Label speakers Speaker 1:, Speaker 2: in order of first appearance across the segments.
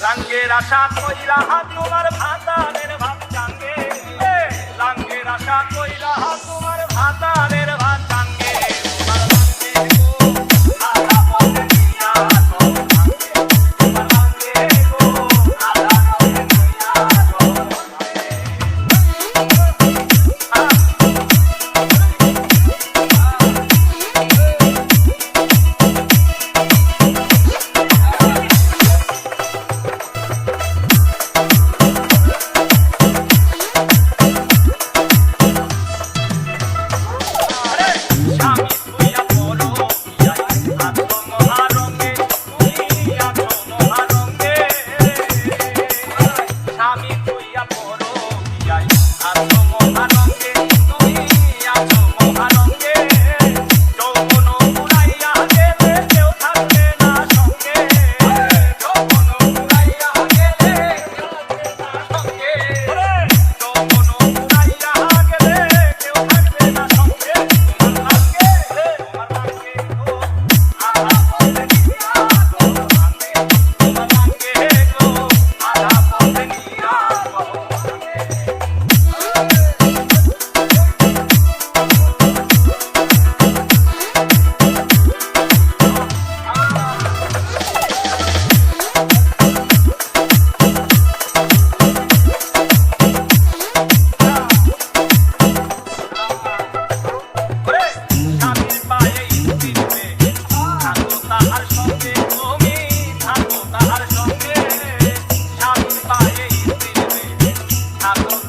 Speaker 1: লাঙ্গের আশা কইরা তোমার ভাতা মেরে ভাত চাঙ্গে লাঙ্গের আশা কই more.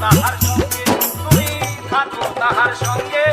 Speaker 1: তাহার সঙ্গে তুমি থাকো তাহার সঙ্গে।